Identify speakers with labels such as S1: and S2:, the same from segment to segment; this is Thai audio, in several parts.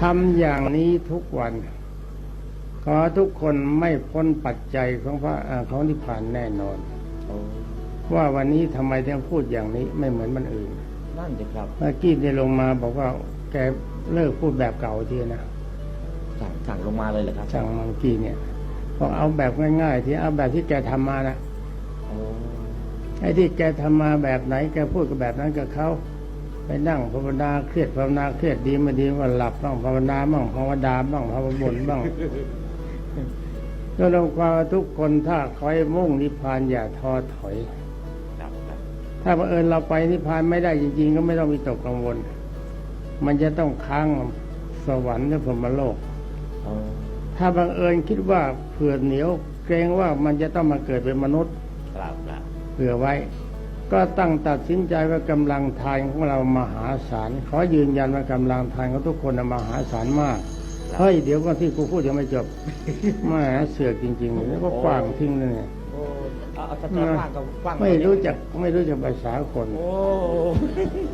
S1: ทำอย่างนี้ทุกวัน ขอทุกคนไม่พ้นปัจจัยของพระเอ่อของนิพพานแน่นอน
S2: โอ้
S1: ว่าวันนี้ทำไมถึงพูดอย่างนี้ไม่เหมือนมันอื่น
S2: นั่นสิครับ
S1: เมื่อกี้ได้ลงมาบอกว่าแกเลิกพูดแบบเก่าทีนะ
S2: สั่งสั่งลงมาเลยเหรอครับ
S1: ช่างเมื่อกี้เนี่ยบอกเอาแบบง่ายๆที่เอาแบบที่แกทำมานะ
S2: โอ้
S1: ไอ้ที่แกทำมาแบบไหน แกพูดกับแบบนั้นกับเขา ไปนั่งภาวนาเครียดภาวนาเครียดดีไม่ดีก็หลับบ้างภาวนาบ้างภาวดาบ้างภาวบนบ้างก็ลงความว่าทุกคนถ้าคอยมุ่งนิพพานอย่าท้อถอย
S2: ครับครับ
S1: ถ้าบังเอิญเราไปนิพพานไม่ได้จริง ๆ ก็ไม่ต้องมีตกกังวล มันจะต้องค้างสวรรค์หรือพรหมโลก
S2: โอ้
S1: ถ้าบังเอิญคิดว่าเผื่อเหนียวเกรงว่ามันจะต้องมาเกิดเป็นมนุษย์
S2: ครับครับ
S1: เผื่อไว้ ก็ตั้งตัดสินใจว่ากำลังทานของเรามหาศาลขอยืนยันว่ากำลังทานของทุกคนน่ะมหาศาลมากเฮ้ยเดี๋ยวก่อนที่กูพูดยังไม่จบแม่เสือกจริงๆแล้วก็กว้างทิ้งเลยเนี่ย
S2: โอ้เอาเอาถ้าจะกว้างก็กว้าง
S1: ไม่รู้จักไม่รู้จักภาษาคน
S2: โอ้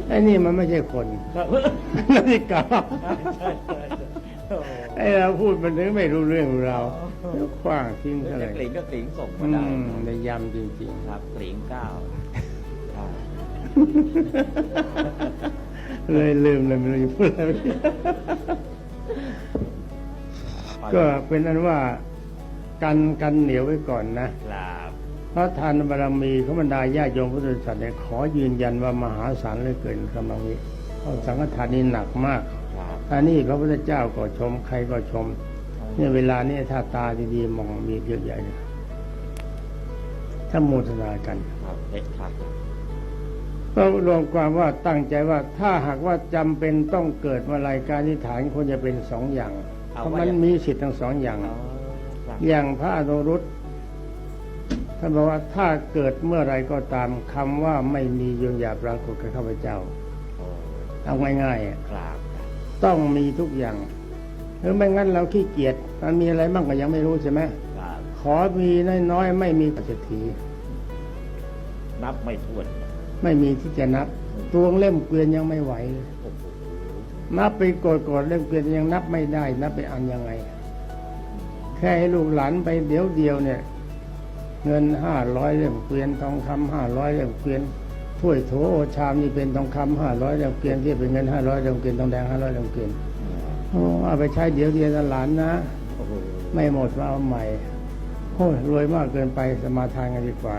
S1: ไอ้นี่มันไม่ใช่คน
S2: ครับ
S1: นาฬิกา
S2: ใช่ใช่ใช่โอ้
S1: ไอ้เราพูดมันถึงไม่รู้เรื่องเราแล้วกว้างทิ้ง
S2: จะ
S1: เท่าไหร่
S2: กลิ่งก็กลิ่งส่ง
S1: อื
S2: มาได้
S1: มในยำจริง
S2: ครับกลิ่งเก้าครับ
S1: ๆ เลยลืมเลยไม่รู้จะพูดอะไรก็เป็นนั้นว่ากันกันเหนียวไว้ก่อนนะ
S2: ครับ
S1: เพราะทานบารมีของบรรดาญาติโยมพุทธศาสนาเนี่ยขอยืนยันว่ามหาศาลเหลยเกินกำลังนี้เพราะสังฆทานนี่หนักมาก
S2: ครับ
S1: อันนี้พระพุทธเจ้าก็ชมใครก็ชมเนี่ยเวลานี้ถ้าตาดีๆมองมีเยอะใหญ่เลยถ้าโมทนากัน
S2: ครับเด็ดครับ
S1: ก็รวมความว่าตั้งใจว่าถ้าหากว่าจำเป็นต้องเกิดมาลายการนิฐานควรจะเป็นสองอย่างเพราะมันมีสิทธิ์ทั้งสองอย่าง
S2: อ๋อครับ
S1: อย่างพระอนุรุตท่านบอกว่าถ้าเกิดเมื่อไรก็ตามคำว่าไม่มียนอย่าปรากฏกับข้าพเจ้า
S2: โอ้
S1: เอาง่ายๆอะ
S2: ครับ
S1: ต้องมีทุกอย่างหรือไม่งั้นเราขี้เกียจมันมีอะไรบ้างก็ยังไม่รู้ใช่ไหม
S2: ครับ
S1: ขอมีน้อยๆไม่มีปัจจถี
S2: นับไม่ถ้วน
S1: ไม่มีที่จะนับตัวเล่มเกวียนยังไม่ไหว นับไปโกรธๆเล่มเกวียนยังนับไม่ได้ นับไปอันยังไง แค่ให้ลูกหลานไปเดี๋ยวเดียวเนี่ย เงินห้าร้อยเล่มเกวียนทองคำห้าร้อยเล่มเกวียนถ้วยโถโอชามนี่เป็นทองคำห้าร้อยเล่มเกวียนที่เป็นเงินห้าร้อยเล่มเกวียนทองแดงห้าร้อยเล่มเกวียนโอ้เอาไปใช้เดี๋ยวเดียวหลานนะไม่หมดมาเอาใหม่โอ้ยรวยมากเกินไปสมาทานกันดีกว่า